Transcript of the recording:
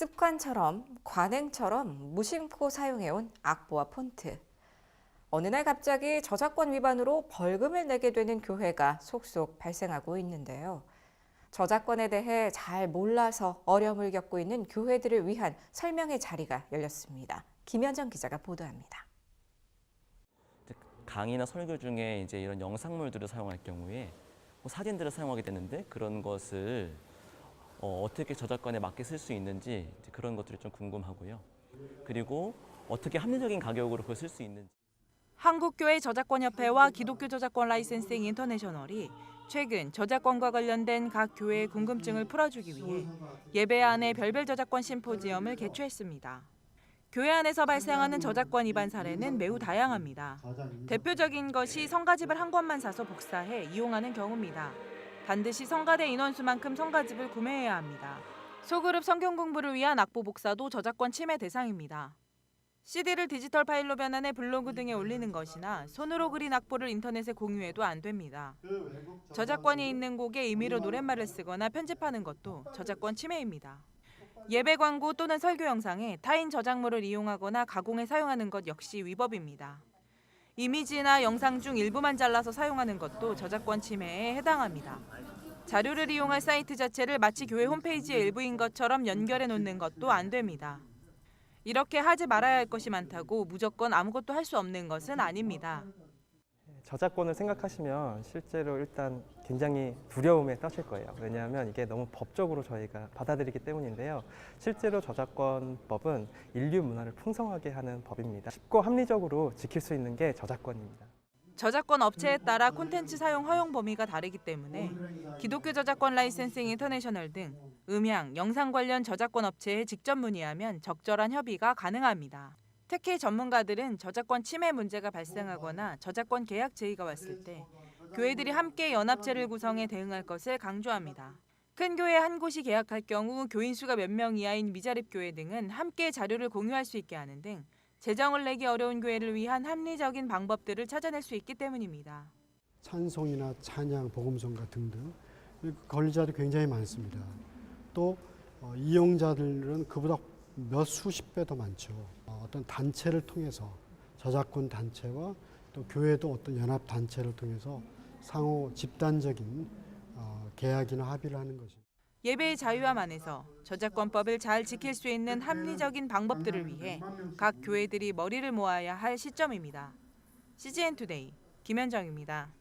습관처럼 관행처럼 무심코 사용해온 악보와 폰트. 어느 날 갑자기 저작권 위반으로 벌금을 내게 되는 교회가 속속 발생하고 있는데요. 저작권에 대해 잘 몰라서 어려움을 겪고 있는 교회들을 위한 설명의 자리가 열렸습니다. 김현정 기자가 보도합니다. 강의나 설교 중에 이제 이런 영상물들을 사용할 경우에 뭐 사진들을 사용하게 되는데 그런 것을 어, 떻게 저작권에 맞게 쓸 수 있는지 그런 것들이 좀 궁금하고요. 그리고 어떻게 합리적인 가격으로 그걸 쓸 수 있는지. 한국교회 저작권협회와 기독교 저작권 라이센싱 인터내셔널이 최근 저작권과 관련된 각 교회의 궁금증을 풀어주기 위해 예배 안에 별별 저작권 심포지엄을 개최했습니다. 교회 안에서 발생하는 저작권 위반 사례는 매우 다양합니다. 대표적인 것이 성가집을 한 권만 사서 복사해 이용하는 경우입니다. 반드시 성가대 인원수만큼 성가집을 구매해야 합니다. 소그룹 성경 공부를 위한 악보 복사도 저작권 침해 대상입니다. CD를 디지털 파일로 변환해 블로그 등에 올리는 것이나 손으로 그린 악보를 인터넷에 공유해도 안 됩니다. 저작권이 있는 곡에 임의로 노랫말을 쓰거나 편집하는 것도 저작권 침해입니다. 예배 광고 또는 설교 영상에 타인 저작물을 이용하거나 가공해 사용하는 것 역시 위법입니다. 이미지나 영상 중 일부만 잘라서 사용하는 것도 저작권 침해에 해당합니다. 자료를 이용할 사이트 자체를 마치 교회 홈페이지의 일부인 것처럼 연결해 놓는 것도 안 됩니다. 이렇게 하지 말아야 할 것이 많다고 무조건 아무것도 할 수 없는 것은 아닙니다. 저작권을 생각하시면 실제로 일단 굉장히 두려움에 떠실 거예요. 왜냐하면 이게 너무 법적으로 저희가 받아들이기 때문인데요. 실제로 저작권법은 인류 문화를 풍성하게 하는 법입니다. 쉽고 합리적으로 지킬 수 있는 게 저작권입니다. 저작권 업체에 따라 콘텐츠 사용 허용 범위가 다르기 때문에 기독교 저작권 라이센싱 인터내셔널 등 음향, 영상 관련 저작권 업체에 직접 문의하면 적절한 협의가 가능합니다. 특히 전문가들은 저작권 침해 문제가 발생하거나 저작권 계약 제의가 왔을 때 교회들이 함께 연합체를 구성해 대응할 것을 강조합니다. 큰 교회 한 곳이 계약할 경우 교인 수가 몇 명 이하인 미자립 교회 등은 함께 자료를 공유할 수 있게 하는 등 재정을 내기 어려운 교회를 위한 합리적인 방법들을 찾아낼 수 있기 때문입니다. 찬송이나 찬양, 복음성가 등등 권리자들이 굉장히 많습니다. 또 어, 이용자들은 그보다 몇 수십 배 더 많죠. 어, 어떤 단체를 통해서 저작권 단체와 또 교회도 어떤 연합 단체를 통해서 상호 집단적인 어, 계약이나 합의를 하는 것입니다. 예배의 자유함 안에서 저작권법을 잘 지킬 수 있는 합리적인 방법들을 위해 각 교회들이 머리를 모아야 할 시점입니다. CGN 투데이 김현정입니다.